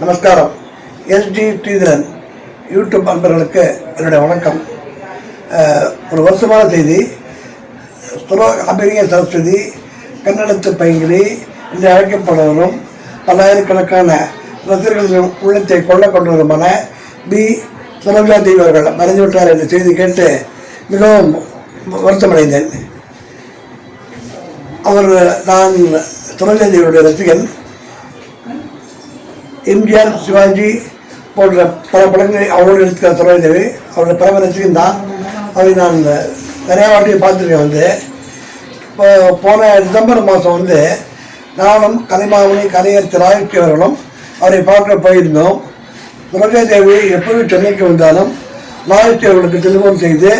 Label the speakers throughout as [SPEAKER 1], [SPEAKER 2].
[SPEAKER 1] நமஸ்காரம். ST Sridharan YouTube அன்பர்களுக்கு என்னுடைய வணக்கம். ஒரு வருஷமான செய்தி. சுரோ அமெரிக்க சரஸ்வதி கன்னடத்து பைங்கிலி என்று அழைக்கப்படுவதும் பல்லாயிரக்கணக்கான ரசிகர்களின் உள்ளத்தை கொள்ள கொண்டவருமான பி. சுரஜா தேவி அவர்கள் மறைந்துவிட்டார் என்ற செய்தி கேட்டு மிகவும் வருத்தமடைந்தேன். அவர் நான் சுரஜா தேவியுடைய ரசிகன். எம்ஜிஆர் சிவாஜி போன்ற பல படங்களை அவரோடு எடுத்துக்கிற துறைதேவி அவருடைய பரம ரசிகன் தான். அதை நான் நிறையா வாட்டி பார்த்துருக்கேன் வந்து. இப்போ போன டிசம்பர் மாதம் வந்து நானும் கலைமாமணி கலைஞர் திரு அவர்களும் அவரை பார்க்க போயிருந்தோம். துரகா தேவி சென்னைக்கு வந்தாலும் ராயட்சி அவர்களுக்கு டெலிஃபோன் செய்து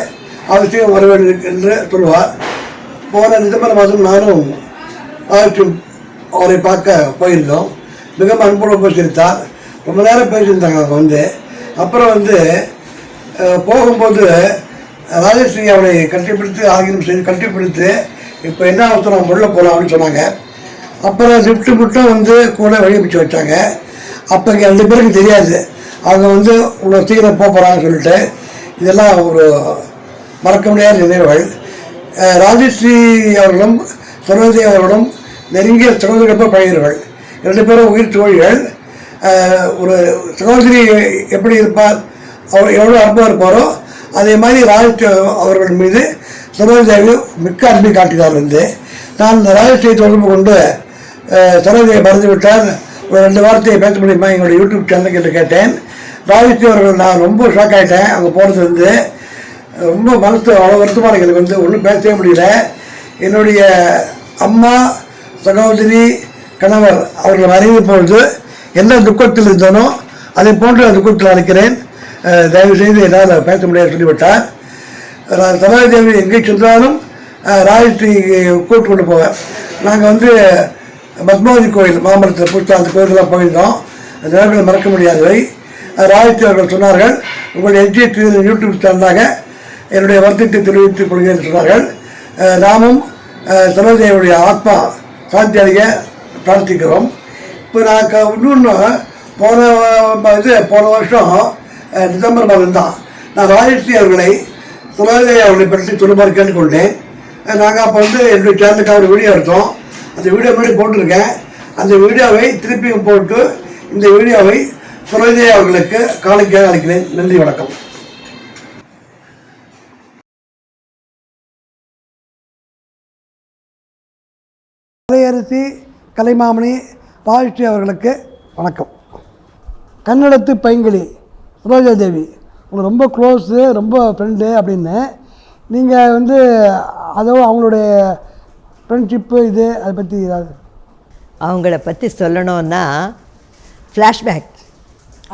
[SPEAKER 1] அவசியம் வர வேண்டும் என்று சொல்லுவார். போன டிசம்பர் மாதம் நானும் ராயட்சி அவரை பார்க்க போயிருந்தோம். மிகவும் அன்போடு உபசரித்தார் ரொம்ப நேரம் பேசியிருந்தாங்க அவங்க வந்து. அப்புறம் வந்து போகும்போது ராஜஸ்ரீ அவனை கட்டிப்பிடித்து ஆகியம் செய்து கட்டிப்பிடித்து இப்போ என்ன அவசரம் உள்ளே போகலாம் அப்படின்னு சொன்னாங்க. அப்புறம் ஷிஃப்ட்டு மட்டும் வந்து கூட வழி பிடிச்சி வச்சாங்க. அப்போ இங்கே ரெண்டு பேருக்கு தெரியாது. அவங்க வந்து இவ்வளோ சீக்கிரம் போக போகிறாங்கன்னு சொல்லிட்டு இதெல்லாம் ஒரு மறக்க முடியாத நினைவுகள். ராஜஸ்ரீ அவர்களும் சரோஜி அவர்களும் நெருங்கிய சகோதரப்ப பழகிறவர்கள் ரெண்டு பேரும் உயிர் தோழிகள். ஒரு சகோதரி எப்படி இருப்பார் அவர் எவ்வளோ அன்பமாக இருப்பாரோ அதே மாதிரி ராஜஸ்ரீ அவர்கள் மீது சரோஜாவி மிக்க அன்பை காட்டினார் வந்து நான் ராஜஸ்ரீயை தொடர்பு கொண்டு அஹ், சரோஜையை மறந்து விட்டால் ஒரு ரெண்டு வார்த்தையை பேச முடியுமா? எங்களுடைய யூடியூப் சேனலுக்கு என்று கேட்டேன். ராஜஸ்ரீ அவர்கள் நான் ரொம்ப ஷாக் ஆகிட்டேன் அங்கே போனது வந்து ரொம்ப மனசு அவ்வளோ வருத்தமாக எனக்கு வந்து ஒன்றும் பேசவே முடியல. என்னுடைய அம்மா சகோதரி கணவர் அவர்கள் மறைந்த பொழுது எந்த துக்கத்தில் இருந்தனோ அதை போன்ற துக்கத்தில் அழைக்கிறேன். தயவுசெய்து தயவு செய்து என்னால் பேச முடியாது சொல்லிவிட்டார். நான் சரோஜதேவி எங்கே சென்றாலும் அஹ், ராஜஸ்ரீ கூட்டு கொண்டு போவேன். நாங்கள் வந்து பத்மாவதி கோயில் மாமரத்தில் பூச்சா அந்த கோயிலெலாம் போயிருந்தோம். அந்த நேரங்கள் மறக்க முடியாதவை அஹ், ராஜஸ்ரீ அவர்கள் சொன்னார்கள் உங்களுடைய எஜ்ஜி யூடியூப் சேனலாக என்னுடைய வருத்தத்தை தெரிவித்துக் கொள்கிறேன் சொன்னார்கள். நாமும் அஹ், சரோஜையுடைய ஆத்மா சாந்தி அடைய பிரார்த்திக்கிறோம் இப்போ நான் க- இன்னொன்று போன இது போன வருஷம் டிசம்பர் மாதம் தான் நான் ராஜஸ்ரீ அவர்களை சரோஜை அவர்களை பற்றி சொல்லுமாறு கேட்டுக்கொண்டேன். நாங்கள் அப்போ வந்து என்னுடைய சேனலுக்காக ஒரு வீடியோ எடுத்தோம். அந்த வீடியோ மாதிரி போட்டிருக்கேன். அந்த வீடியோவை திருப்பியும் போட்டு இந்த வீடியோவை சுரஜய் அவர்களுக்கு காணிக்கையாக அளிக்கிறேன். நன்றி வணக்கம். கலையரசி கலைமாமணி பாதிஷ்டி அவர்களுக்கு வணக்கம். கன்னடத்து பைங்கிளி சுரோஜா தேவி உங்களுக்கு ரொம்ப க்ளோஸு ரொம்ப ஃப்ரெண்டு அப்படின்னு நீங்கள் வந்து அதோ அவங்களுடைய ஃப்ரெண்ட்ஷிப்பு இது அதை பற்றி ஏதாவது?
[SPEAKER 2] அவங்கள பற்றி சொல்லணும்னா ஃப்ளாஷ்பேக்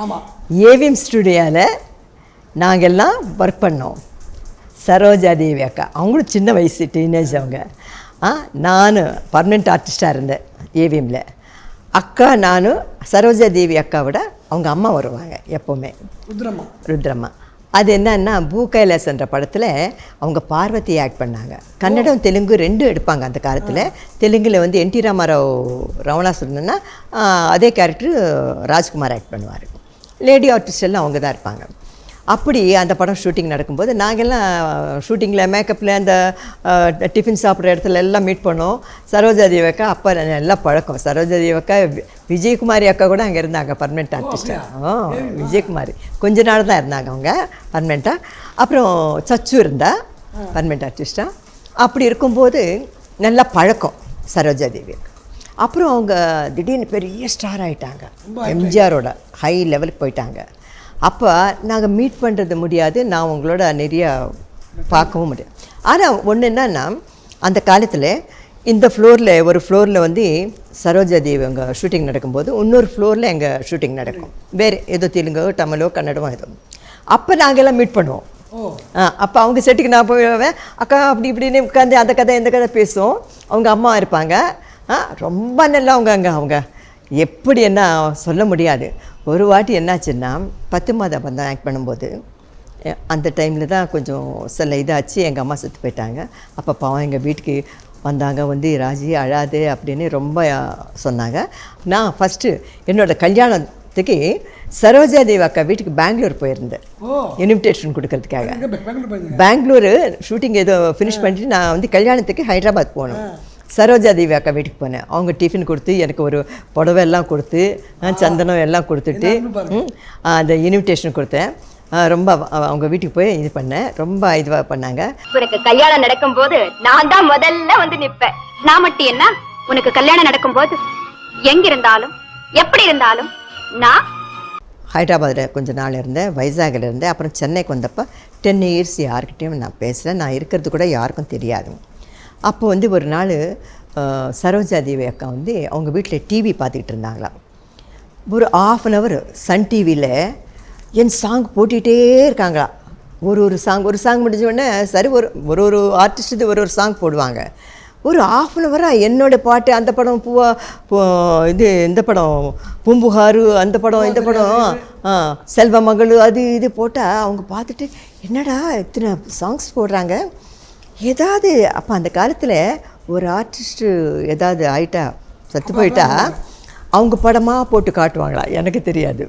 [SPEAKER 1] ஆமாம்
[SPEAKER 2] ஏவிஎம் ஸ்டுடியோவில் நாங்கெல்லாம் ஒர்க் பண்ணோம். சரோஜா தேவி அக்கா. அவங்களும் சின்ன வயசு டீனேஜ் அவங்க. நான் பர்மனெண்ட் ஆர்டிஸ்டாக இருந்தேன் ஏவிஎம்மில் அக்கா நானும் சரோஜா தேவி அக்காவோட அவங்க அம்மா வருவாங்க எப்போவுமே.
[SPEAKER 1] ருத்ரம்மா.
[SPEAKER 2] ருத்ரம்மா. அது என்னன்னா பூ கைலாசன்ற படத்தில் அவங்க பார்வதி ஆக்ட் பண்ணாங்க. கன்னடம் தெலுங்கு ரெண்டும் எடுப்பாங்க அந்த காலத்தில். தெலுங்கில் வந்து என் டி ராமாராவ் ரவணாசுரன்னா அதே கேரக்டர் ராஜ்குமார் ஆக்ட் பண்ணுவார். லேடி ஆர்டிஸ்ட் எல்லாம் அவங்க தான் இருப்பாங்க. அப்படி அந்த படம் ஷூட்டிங் நடக்கும்போது நாங்கெல்லாம் ஷூட்டிங்கில் மேக்கப்பில் அந்த டிஃபன் சாப்பிட்ற இடத்துல எல்லாம் மீட் பண்ணோம். சரோஜா தேவி அக்கா அப்போ நல்லா பழக்கம். சரோஜா தேவி அக்கா விஜயகுமாரி அக்கா கூட அங்கே இருந்தாங்க பர்மனெண்ட் ஆர்டிஸ்டாக ஆ விஜயகுமாரி. கொஞ்ச நாள் தான் இருந்தாங்க அவங்க பர்மனெண்ட்டாக அப்புறம் சச்சு இருந்தா பர்மனெண்ட் ஆர்டிஸ்டாக அப்படி இருக்கும்போது நல்லா பழக்கம் சரோஜா தேவி அக்கா. அப்புறம் அவங்க திடீர்னு பெரிய ஸ்டார் ஆயிட்டாங்க. எம்ஜிஆரோட ஹை லெவலுக்கு போயிட்டாங்க. அப்போ நாங்கள் மீட் பண்ணுறது முடியாது. நான் உங்களோட நிறைய பார்க்கவும் முடியாது ஆனால் ஒன்று என்னன்னா அந்த காலத்தில் இந்த ஃப்ளோரில் ஒரு ஃப்ளோரில் வந்து சரோஜா தேவி ஷூட்டிங் நடக்கும்போது இன்னொரு ஃப்ளோரில் எங்கள் ஷூட்டிங் நடக்கும். வேறு ஏதோ தெலுங்கோ தமிழோ கன்னடமோ ஏதோ. அப்போ நாங்கெல்லாம் மீட் பண்ணுவோம். ஆ அப்போ அவங்க செட்டுக்கு நான் போயிடுவேன் அக்கா அப்படி இப்படின்னு உட்காந்து அந்த கதை இந்த கதை பேசுவோம். அவங்க அம்மா இருப்பாங்க. ஆ ரொம்ப நல்லா அவங்க அங்கே அவங்க. எப்படி என்ன சொல்ல முடியாது. ஒரு வாட்டி என்னாச்சுன்னா பத்து மாத பந்தம் ஆக்ட் பண்ணும்போது அந்த டைமில் தான் கொஞ்சம் சில இதாச்சு எங்கள் அம்மா செத்து போயிட்டாங்க. அப்போ பாவம் எங்கள் வீட்டுக்கு வந்தாங்க வந்து ராஜி அழாது அப்படின்னு ரொம்ப சொன்னாங்க. நான் ஃபஸ்ட்டு என்னோடய கல்யாணம் படத்துக்கு சரோஜா தேவி அக்கா வீட்டுக்கு பெங்களூர் போயிருந்தேன். இன்விடேஷன் கொடுக்கறதுக்காக.
[SPEAKER 1] பெங்களூரு
[SPEAKER 2] ஷூட்டிங் ஏதோ ஃபினிஷ் பண்ணிட்டு நான் வந்து கல்யாணத்துக்கு ஹைதராபாத் போனோம். சரோஜா தேவி அக்கா வீட்டுக்கு போனேன். அவங்க டிஃபன் கொடுத்து எனக்கு ஒரு புடவை எல்லாம் கொடுத்து சந்தனம் எல்லாம் கொடுத்துட்டு அந்த இன்விடேஷன் கொடுத்தேன். ரொம்ப அவ- அவங்க வீட்டுக்கு போய் இது பண்ணேன். ரொம்ப இதுவாக பண்ணாங்க.
[SPEAKER 3] உனக்கு கல்யாணம் நடக்கும்போது நான் தான் முதல்ல வந்து நிப்பேன். நான் மட்டும் என்ன? உனக்கு கல்யாணம் நடக்கும்போது எங்க இருந்தாலும் எப்படி இருந்தாலும் நான்
[SPEAKER 2] ஹைதராபாத்தில் கொஞ்ச நாள் இருந்தேன். வைசாகில் இருந்தேன். அப்புறம் சென்னைக்கு வந்தப்போ டென் இயர்ஸ் யார்கிட்டயும் நான் பேசல. நான் இருக்கிறது கூட யாருக்கும் தெரியாது. அப்போ வந்து ஒரு நாள் சரோஜா தேவி அக்கா வந்து அவங்க வீட்டில் டிவி பார்த்துக்கிட்டு இருந்தாங்களாம் ஒரு ஆஃப் அன் ஹவர் சன் டிவியில் என் சாங் போட்டுகிட்டே இருக்காங்களா. ஒரு ஒரு சாங் ஒரு சாங் முடிஞ்ச உடனே சரி ஒரு ஒரு ஒரு ஆர்டிஸ்ட் இது ஒரு ஒரு சாங் போடுவாங்க. ஒரு ஆஃப் அன் ஹவராக என்னோட பாட்டு அந்த படம் பூவா இது இந்த படம் பூம்புகாரு அந்த படம் இந்த படம் செல்வ மகளு அது இது போட்டால் அவங்க பார்த்துட்டு என்னடா இத்தனை சாங்ஸ் போடுறாங்க. ஏதாவது அப்போ அந்த காலத்தில் ஒரு ஆர்டிஸ்ட்டு ஏதாவது ஆயிட்டா செத்து போயிட்டா அவங்க படமாக போட்டு காட்டுவாங்களா? எனக்கு தெரியாது.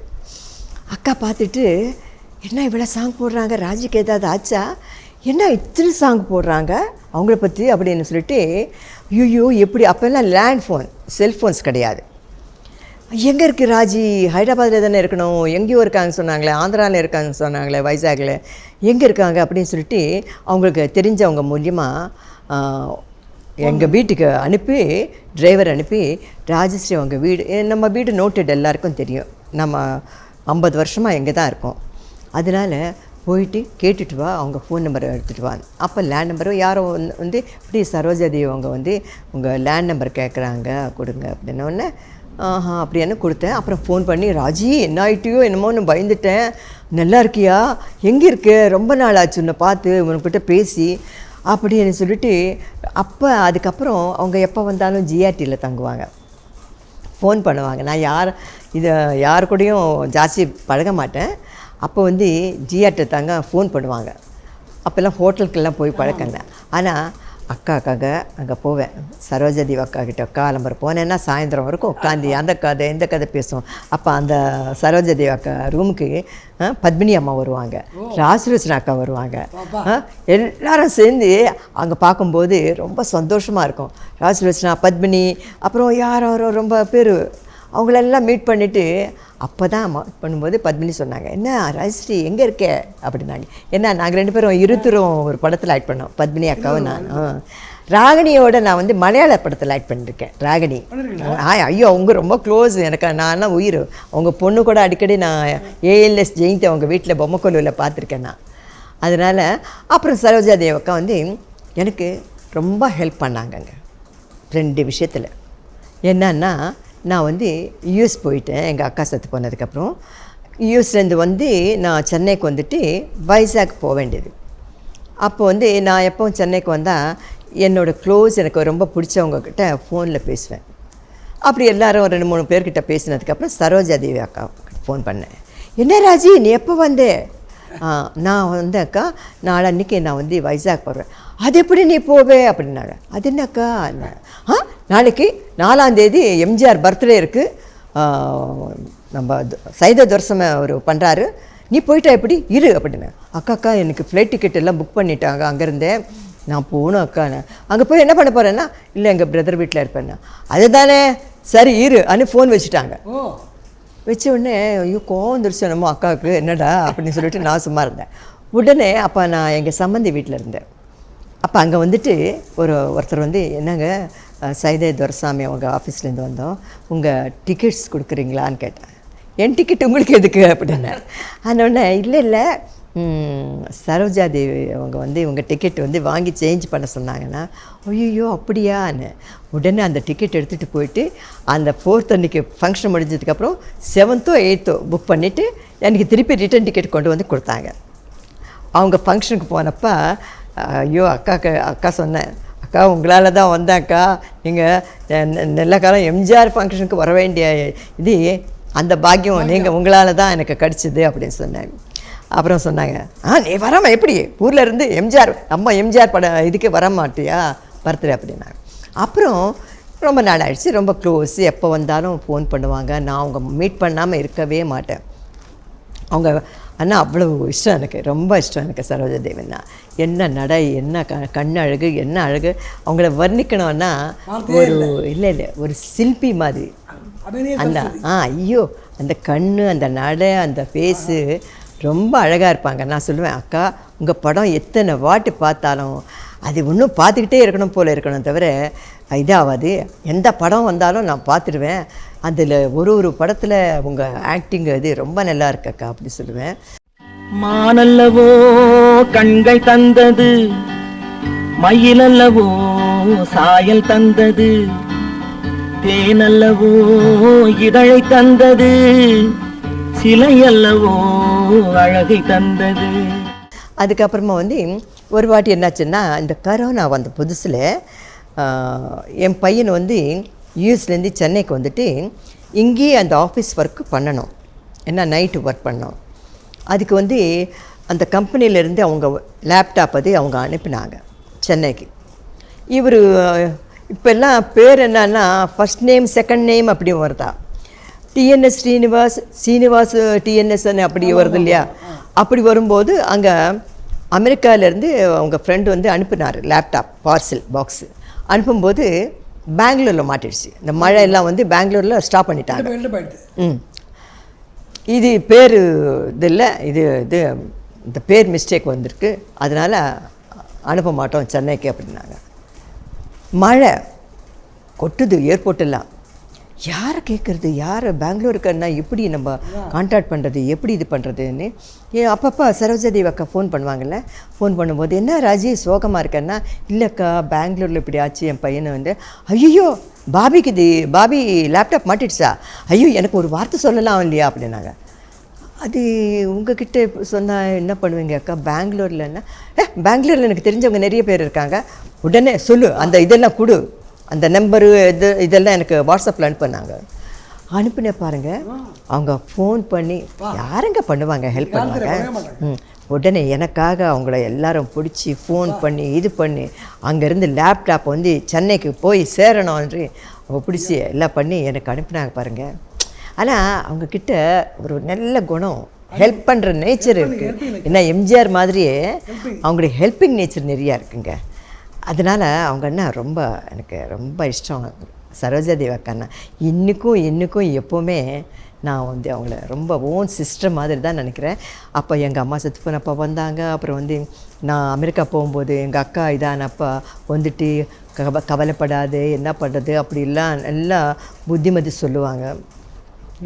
[SPEAKER 2] அக்கா பார்த்துட்டு என்ன இவ்வளோ சாங் போடுறாங்க? ராஜிக்கு ஏதாவது ஆச்சா? என்ன இத்தனை சாங் போடுறாங்க? அவங்கள பற்றி அப்படின்னு சொல்லிட்டு ஐயோ எப்படி? அப்போல்லாம் லேண்ட் ஃபோன் செல்ஃபோன்ஸ் கிடையாது. எங்கே இருக்குது ராஜி? ஹைதராபாத்தில் தானே இருக்கணும். எங்கேயோ இருக்காங்கன்னு சொன்னாங்களே ஆந்திராவில் இருக்காங்கன்னு சொன்னாங்களே வைசாகில். எங்கே இருக்காங்க அப்படின்னு சொல்லிட்டு அவங்களுக்கு தெரிஞ்சவங்க மூலியமாக எங்கள் வீட்டுக்கு அனுப்பி டிரைவர் அனுப்பி ராஜஸ்ரீ அவங்க வீடு நம்ம வீடு நோட்டட் எல்லாருக்கும் தெரியும். நம்ம ஐம்பது வருஷமாக எங்கே தான் இருக்கோம். அதனால் போயிட்டு கேட்டுட்டு வா அவங்க ஃபோன் நம்பரை எடுத்துகிட்டு வா. அப்போ லேண்ட் நம்பரும் யாரோ வந்து- வந்து இப்படி சரோஜாதேவி அவங்க வந்து உங்கள் லேண்ட் நம்பர் கேட்குறாங்க கொடுங்க அப்படின்னோடனே ஆஹா அப்படின்னு கொடுத்தேன். அப்புறம் ஃபோன் பண்ணி ராஜி என்ன ஆகிட்டியோ என்னமோன்னு பயந்துட்டேன். நல்லா இருக்கியா? எங்கே இருக்கு? ரொம்ப நாள் ஆச்சு உன்னை பார்த்து உனக்கிட்ட பேசி. அப்படின்னு சொல்லிட்டு அப்போ அதுக்கப்புறம் அவங்க எப்போ வந்தாலும் ஜிஆர்டியில் தங்குவாங்க. ஃபோன் பண்ணுவாங்க. நான் யார் இதை யார் கூடயும் ஜாஸ்தி பழக மாட்டேன். அப்போ வந்து ஜிஆர்ட்ட தாங்க ஃபோன் பண்ணுவாங்க. அப்போல்லாம் ஹோட்டலுக்கெல்லாம் போய் பழக்கங்க. ஆனால் அக்காக்காக அங்கே போவேன். சரோஜதேவி அக்கா கிட்ட காலம்பரம். போனேன்னா சாயந்தரம் வரைக்கும் உட்காந்து அந்த கதை இந்த கதை பேசுவோம். அப்போ அந்த சரோஜதேவி அக்கா ரூமுக்கு பத்மினி அம்மா வருவாங்க. ராஜலட்சுமி அக்கா வருவாங்க. எல்லாரும் சேர்ந்து அங்கே பார்க்கும்போது ரொம்ப சந்தோஷமாக இருக்கும். ராஜலட்சுமி பத்மினி அப்புறம் யாரோ ரொம்ப பேர் அவங்களெல்லாம் மீட் பண்ணிவிட்டு அப்போ தான் பண்ணும்போது பத்மினி சொன்னாங்க என்ன ராஜஸ்ரீ எங்கே இருக்க? அப்படின்னாங்க. என்ன நாங்கள் ரெண்டு பேரும் இருத்துரும் ஒரு படத்தில் ஆக்ட் பண்ணோம் பத்மினி அக்காவும் நான். ராகினியோட நான் வந்து மலையாள படத்தில் ஆக்ட் பண்ணியிருக்கேன் ராகினி ஆ ஐயோ அவங்க ரொம்ப க்ளோஸ் எனக்கு நான் உயிர். அவங்க பொண்ணு கூட அடிக்கடி நான் ஏஎல்எஸ் ஜெயந்தி அவங்க வீட்டில் பொம்மைக்கொல்லுவில் பார்த்துருக்கேன் நான். அதனால் அப்புறம் சரோஜா தேவ் அக்கா வந்து எனக்கு ரொம்ப ஹெல்ப் பண்ணாங்கங்க ரெண்டு விஷயத்தில். என்னன்னா நான் வந்து யூஎஸ் போயிட்டேன் எங்கள் அக்கா சத்து போனதுக்கப்புறம். யூஎஸ்லேருந்து வந்து நான் சென்னைக்கு வந்துட்டு வைசாக் போக வேண்டியது. அப்போ வந்து நான் எப்போ சென்னைக்கு வந்தால் என்னோடய க்ளோஸ் எனக்கு ரொம்ப பிடிச்சவங்கக்கிட்ட ஃபோனில் பேசுவேன். அப்படி எல்லாரும் ரெண்டு மூணு பேர்கிட்ட பேசினதுக்கப்புறம் சரோஜா தேவி அக்கா ஃபோன் பண்ணேன். என்ன ராஜி நீ எப்போ வந்தே? நான் வந்து அக்கா நாளன்னைக்கு நான் வந்து வைசாக் போகிறேன் அது எப்படி நீ போவே? அப்படின்னாங்க. அது என்னக்கா? ஆ நாளைக்கு நாலாம் தேதி எம்ஜிஆர் பர்த்டே இருக்குது நம்ம சைத துரசம அவர் பண்ணுறாரு நீ போயிட்டா எப்படி? இரு அப்படின்னு அக்கா அக்கா எனக்கு ஃப்ளைட் டிக்கெட் எல்லாம் புக் பண்ணிட்டாங்க அங்கேருந்தே நான் போகணும் அக்கா அங்கே போய் என்ன பண்ண போகிறேன்னா இல்லை எங்கள் பிரதர் வீட்டில் இருப்பேன்னா. அதுதானே. சரி இரு அனு ஃபோன் வச்சுட்டாங்க. வச்ச உடனே ஐயோ கோவம் நம்ம அக்காவுக்கு என்னடா? அப்படின்னு சொல்லிட்டு நான் சும்மா இருந்தேன். உடனே அப்போ நான் எங்கள் சம்மந்தி வீட்டில் இருந்தேன். அப்போ அங்கே வந்துட்டு ஒரு ஒருத்தர் வந்து என்னங்க சைதே சைதை துரசாமி அவங்க ஆஃபீஸ்லேருந்து வந்தோம். உங்கள் டிக்கெட்ஸ் கொடுக்குறீங்களான்னு கேட்டேன். என் டிக்கெட் உங்களுக்கு எதுக்கு? அப்படின்னேன் அதனோடனே இல்லை இல்லை. சரோஜா தேவி அவங்க வந்து இவங்க டிக்கெட் வந்து வாங்கி சேஞ்ச் பண்ண சொன்னாங்கன்னா ஐயோ அப்படியான்னு உடனே அந்த டிக்கெட் எடுத்துகிட்டு போயிட்டு அந்த ஃபோர்த் அன்றைக்கி ஃபங்க்ஷன் முடிஞ்சதுக்கப்புறம் செவன்த்தோ எயித்தோ புக் பண்ணிவிட்டு எனக்கு திருப்பி ரிட்டர்ன் டிக்கெட் கொண்டு வந்து கொடுத்தாங்க. அவங்க ஃபங்க்ஷனுக்கு போனப்போ ஐயோ அக்காக்கு அக்கா சொன்னேன். அக்கா உங்களால் தான் வந்தேன் அக்கா. நீங்கள் நல்ல காலம் எம்ஜிஆர் ஃபங்க்ஷனுக்கு வர வேண்டிய இது அந்த பாக்கியம் நீங்கள் உங்களால் தான் எனக்கு கிடச்சிது அப்படின்னு சொன்னேன். அப்புறம் சொன்னாங்க ஆ நீ வராம எப்படி? ஊரில் இருந்து எம்ஜிஆர் நம்ம எம்ஜிஆர் பட இதுக்கு வர மாட்டியா பர்த்டே அப்படின்னாங்க. அப்புறம் ரொம்ப நாள் ஆயிடுச்சு. ரொம்ப க்ளோஸ் எப்போ வந்தாலும் ஃபோன் பண்ணுவாங்க. நான் அவங்க மீட் பண்ணாமல் இருக்கவே மாட்டேன். அவங்க அண்ணா அவ்வளோ இஷ்டம் எனக்கு. ரொம்ப இஷ்டம் எனக்கு சரோஜா தேவன்னா என்ன நடை என்ன க கண் அழகு என்ன அழகு? அவங்கள வர்ணிக்கணும்னா ஒரு இல்லை இல்லை ஒரு சிற்பி மாதிரி. அந்த ஆ ஐயோ அந்த கண் அந்த நடை அந்த ஃபேஸு ரொம்ப அழகாக இருப்பாங்க. நான் சொல்லுவேன் அக்கா உங்கள் படம் எத்தனை வாட்டி பார்த்தாலும் அது இன்னும் பார்த்துக்கிட்டே இருக்கணும் போல இருக்கணும் தவிர இதாகாது எந்த படம் வந்தாலும் நான் பார்த்துடுவேன். அதில் ஒரு ஒரு படத்தில் உங்கள் ஆக்டிங் அது ரொம்ப நல்லா இருக்கக்கா அப்படி சொல்லுவேன்.
[SPEAKER 4] மானல்லவோ கண்கள் தந்தது மயிலல்லவோ சாயல் தந்தது தேனல்லவோ இதழை தந்தது சிலை அல்லவோ அழகை தந்தது.
[SPEAKER 2] அதுக்கப்புறமா வந்து ஒரு வாட்டி என்னாச்சுன்னா இந்த கரோனா வந்த புதுசில் என் பையன் வந்து யூஎஸ்லேருந்து சென்னைக்கு வந்துட்டு இங்கேயே அந்த ஆஃபீஸ் ஒர்க்கு பண்ணணும். என்ன நைட்டு ஒர்க் பண்ணோம். அதுக்கு வந்து அந்த கம்பெனிலேருந்து அவங்க லேப்டாப் அது அவங்க அனுப்பினாங்க சென்னைக்கு. இவர் இப்போல்லாம் பேர் என்னன்னா ஃபஸ்ட் நேம் செகண்ட் நேம் அப்படி வருதா. டிஎன்எஸ் ஸ்ரீனிவாஸ் ஸ்ரீனிவாஸ் டிஎன்எஸ் அப்படி வருது இல்லையா? அப்படி வரும்போது அங்கே அமெரிக்காவிலேருந்து அவங்க ஃப்ரெண்டு வந்து அனுப்பினார் லேப்டாப் பார்சல் பாக்ஸு அனுப்பும்போது பெங்களூரில் மாட்டிடுச்சு. இந்த மழை எல்லாம் வந்து பெங்களூரில் ஸ்டாப் பண்ணிட்டாங்க. ம். இது பேர் இது இல்லை இது இது இந்த பேர் மிஸ்டேக் வந்திருக்கு. அதனால் அனுப்ப மாட்டோம் சென்னைக்கு அப்படின்னாங்க. மழை கொட்டுது ஏர்போர்ட்டெல்லாம் யாரை கேட்குறது யாரை? பெங்களூருக்குன்னா எப்படி நம்ம கான்டாக்ட் பண்ணுறது எப்படி இது பண்ணுறதுன்னு ஏ அப்பப்போ சரோஜாதேவி அக்கா ஃபோன் பண்ணுவாங்கல்ல? ஃபோன் பண்ணும்போது என்ன ராஜி சோகமாக இருக்கேன்னா இல்லைக்கா பெங்களூரில் இப்படி ஆச்சு என் பையனை வந்து. ஐயோ பாபிக்கு இது பாபி லேப்டாப் மாட்டிடுச்சா? ஐயோ எனக்கு ஒரு வார்த்தை சொல்லலாம் இல்லையா? அப்படின்னாங்க. அது உங்ககிட்ட சொன்னால் என்ன பண்ணுவீங்க அக்கா? பெங்களூர்லன்னா ஏ பெங்களூரில் எனக்கு தெரிஞ்சவங்க நிறைய பேர் இருக்காங்க. உடனே சொல்லு அந்த இதெல்லாம் கொடு. அந்த நம்பரு இது இதெல்லாம் எனக்கு வாட்ஸ்அப்பில் அனுப்புனாங்க. அனுப்பின பாருங்க அவங்க ஃபோன் பண்ணி யாருங்க பண்ணுவாங்க? ஹெல்ப் பண்ணுவாங்க? உடனே எனக்காக அவங்கள எல்லாரும் பிடிச்சி ஃபோன் பண்ணி இது பண்ணி அங்கேருந்து லேப்டாப் வந்து சென்னைக்கு போய் சேரணும்ன்று அவங்க பிடிச்சி எல்லாம் பண்ணி எனக்கு அனுப்பினாங்க பாருங்கள் ஆனால் அவங்கக்கிட்ட ஒரு நல்ல குணம். ஹெல்ப் பண்ணுற நேச்சர் இருக்குது என்ன எம்ஜிஆர் மாதிரியே அவங்களுடைய ஹெல்பிங் நேச்சர் நிறையா இருக்குங்க. அதனால் அவங்க அண்ணா ரொம்ப எனக்கு ரொம்ப இஷ்டம். சரோஜா தேவக்கண்ணா இன்றைக்கும் இன்றைக்கும் எப்போவுமே நான் வந்து அவங்கள ரொம்ப ஓன் சிஸ்டர் மாதிரி தான் நினைக்கிறேன். அப்போ எங்கள் அம்மா செத்து போனப்போ வந்தாங்க. அப்புறம் வந்து நான் அமெரிக்கா போகும்போது எங்கள் அக்கா இதானப்பா வந்துட்டு கவ கவலைப்படாது என்ன பண்ணுறது அப்படிலாம் நல்லா புத்திமதி சொல்லுவாங்க.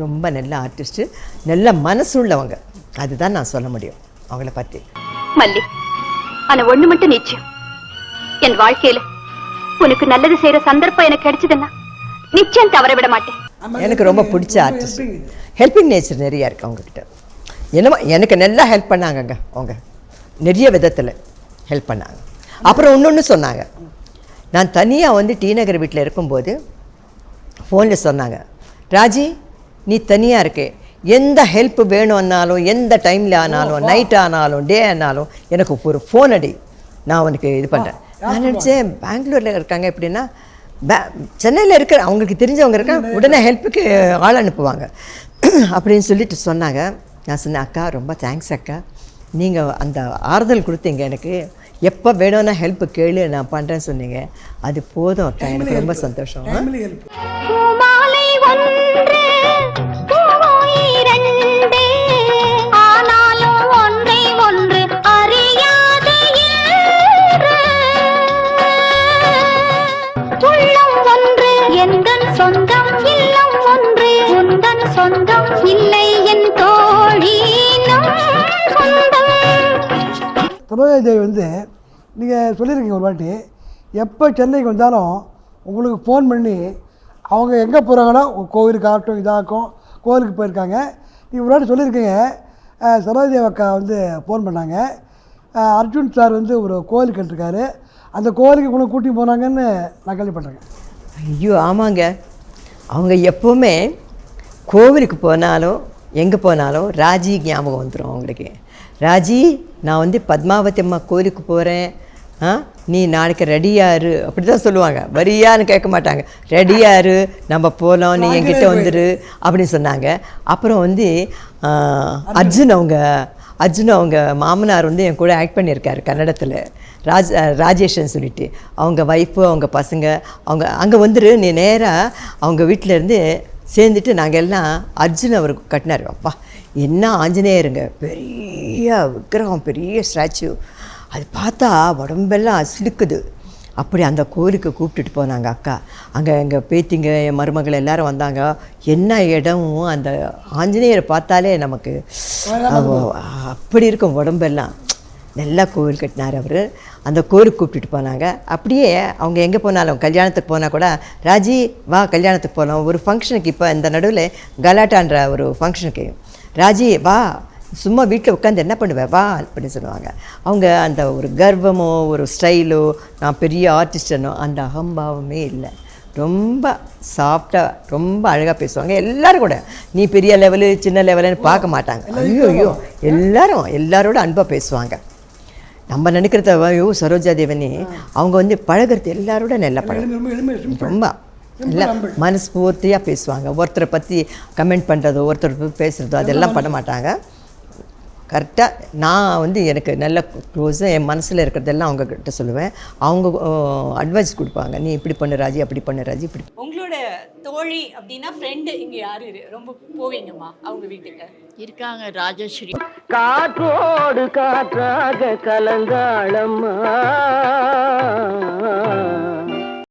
[SPEAKER 2] ரொம்ப நல்ல ஆர்டிஸ்ட்டு நல்ல மனசு உள்ளவங்க. அதுதான் நான் சொல்ல முடியும் அவங்கள பற்றி
[SPEAKER 3] மல்லி ஆனால் ஒன்று மட்டும் நிச்சயம். என் வாழ்க்கையில உனக்கு நல்லது செய்யற சந்தர்ப்பம் எனக்கு கிடைச்சதுன்னா நிச்சயம் தவற விட மாட்டேன்.
[SPEAKER 2] எனக்கு ரொம்ப பிடிச்ச ஆர்டிஸ்ட் ஹெல்பிங் நேச்சர் நிறையா இருக்குது அவங்கக்கிட்ட என்னமோ எனக்கு நல்லா ஹெல்ப் பண்ணாங்கங்க அவங்க. நிறைய விதத்தில் ஹெல்ப் பண்ணாங்க. அப்புறம் இன்னொன்று சொன்னாங்க. நான் தனியாக வந்து டி நகர் வீட்டில் இருக்கும்போது ஃபோனில் சொன்னாங்க. ராஜி நீ தனியாக இருக்கே. எந்த ஹெல்ப் வேணும்னாலும் எந்த டைமில் ஆனாலும் நைட் ஆனாலும் டே ஆனாலும் எனக்கு ஒரு ஃபோன் அடி. நான் உனக்கு இது பண்ணுறேன் நான் நினச்சேன் பெங்களூரில் இருக்காங்க எப்படின்னா பே சென்னையில் இருக்கிற அவங்களுக்கு தெரிஞ்சவங்க இருக்காங்க உடனே ஹெல்ப்புக்கு ஆள் அனுப்புவாங்க. அப்படின்னு சொல்லிட்டு சொன்னாங்க. நான் சொன்னேன் அக்கா ரொம்ப தேங்க்ஸ் அக்கா. நீங்கள் அந்த ஆறுதல் கொடுத்தீங்க எனக்கு. எப்போ வேணும்னா ஹெல்ப் கேளு நான் பண்ணுறேன்னு சொன்னீங்க. அது போதும் அக்கா எனக்கு ரொம்ப சந்தோஷம்.
[SPEAKER 1] சரோஜா வந்து நீங்கள் சொல்லியிருக்கீங்க ஒரு வாட்டி. எப்போ சென்னைக்கு வந்தாலும் உங்களுக்கு ஃபோன் பண்ணி அவங்க எங்கே போகிறாங்கன்னா கோவிலுக்கு ஆகட்டும் இதாகட்டும் கோவிலுக்கு போயிருக்காங்க. நீங்கள் ஒரு வாட்டி சொல்லியிருக்கீங்க அஹ், அக்கா வந்து ஃபோன் பண்ணாங்க. அர்ஜுன் சார் வந்து ஒரு கோவிலுக்கு கேட்டிருக்காரு. அந்த கோவிலுக்கு உங்களை கூட்டி போனாங்கன்னு நான் கேள்விப்பட்டேங்க
[SPEAKER 2] ஐயோ ஆமாங்க. அவங்க எப்போவுமே கோவிலுக்கு போனாலும் எங்கே போனாலும் ராஜி ஞாபகம் வந்துடும் அவங்களுக்கு. ராஜி நான் வந்து பத்மாவதி அம்மா கோயிலுக்கு போகிறேன் ஆ? நீ நாளைக்கு ரெடியாரு. அப்படி தான் சொல்லுவாங்க. வரியான்னு கேட்க மாட்டாங்க. ரெடியாரு நம்ம போகலாம் நீ என்கிட்ட வந்துரு அப்படின்னு சொன்னாங்க. அப்புறம் வந்து அர்ஜுன் அவங்க அர்ஜுன் அவங்க மாமனார் வந்து என் கூட ஆக்ட் பண்ணியிருக்காரு கன்னடத்தில். ராஜ் ராஜேஷன் சொல்லிட்டு. அவங்க ஒய்ஃபு அவங்க பசங்க அவங்க அங்கே வந்துரு நீ நேராக அவங்க வீட்டிலேருந்து சேர்ந்துட்டு நாங்கள் எல்லாம் அர்ஜுன் அவர் கட்டினார். அப்பா என்ன ஆஞ்சநேயருங்க பெரிய விக்கிரகம் பெரிய ஸ்டாச்சு. அது பார்த்தா உடம்பெல்லாம் சிலுக்குது. அப்படி அந்த கோயிலுக்கு கூப்பிட்டுட்டு போனாங்க அக்கா. அங்கே எங்கள் பேத்திங்க என் மருமகள் எல்லாரும் வந்தாங்க. என்ன இடமும் அந்த ஆஞ்சநேயரை பார்த்தாலே நமக்கு அப்படி இருக்கும் உடம்பெல்லாம். நல்லா கோவில் கட்டினார் அவர். அந்த கோயிலுக்கு கூப்பிட்டுட்டு போனாங்க. அப்படியே அவங்க எங்கே போனாலும் கல்யாணத்துக்கு போனால் கூட ராஜி வா கல்யாணத்துக்கு போகலாம் ஒரு ஃபங்க்ஷனுக்கு இப்போ இந்த நடுவில் கலாட்டான்ற ஒரு ஃபங்க்ஷனுக்கு ராஜி வா. சும்மா வீட்டில் உட்காந்து என்ன பண்ணுவேன் வா அப்படின்னு சொல்லுவாங்க. அவங்க அந்த ஒரு கர்வமோ ஒரு ஸ்டைலோ நான் பெரிய ஆர்டிஸ்டனோ அந்த அகம்பாவமே இல்லை. ரொம்ப சாஃப்டாக ரொம்ப அழகாக பேசுவாங்க. எல்லாரும் கூட. நீ பெரிய லெவலு சின்ன லெவலுன்னு பார்க்க மாட்டாங்க. ஐயோ ஐயோ. எல்லாரும் எல்லாரோட அன்பாக பேசுவாங்க. நம்ம நினைக்கிறத ஐயோ சரோஜா தேவனி அவங்க வந்து பழகிறது எல்லாரோட நல்ல பழகம்
[SPEAKER 1] ரொம்ப.
[SPEAKER 2] இல்லை மனஸ்பூர்த்தியாக பேசுவாங்க. ஒருத்தரை பற்றி கமெண்ட் பண்ணுறதோ ஒருத்தர் பேசுகிறதோ அதெல்லாம் பண்ண மாட்டாங்க கரெக்டாக நான் வந்து எனக்கு நல்ல க்ளோஸாக என் மனசில் இருக்கிறதெல்லாம் அவங்க கிட்ட சொல்லுவேன். அவங்க அட்வைஸ் கொடுப்பாங்க. நீ இப்படி பண்ணு ராஜி அப்படி பண்ணு ராஜி இப்படி
[SPEAKER 5] உங்களோட தோழி அப்படின்னா ஃப்ரெண்டு இங்க யாரு ரொம்ப போவீங்கம்மா அவங்க வீட்டுக்கு.
[SPEAKER 6] இருக்காங்க ராஜஸ்ரீ.
[SPEAKER 4] காற்றோடு காற்றாக கலந்தாளம்மா.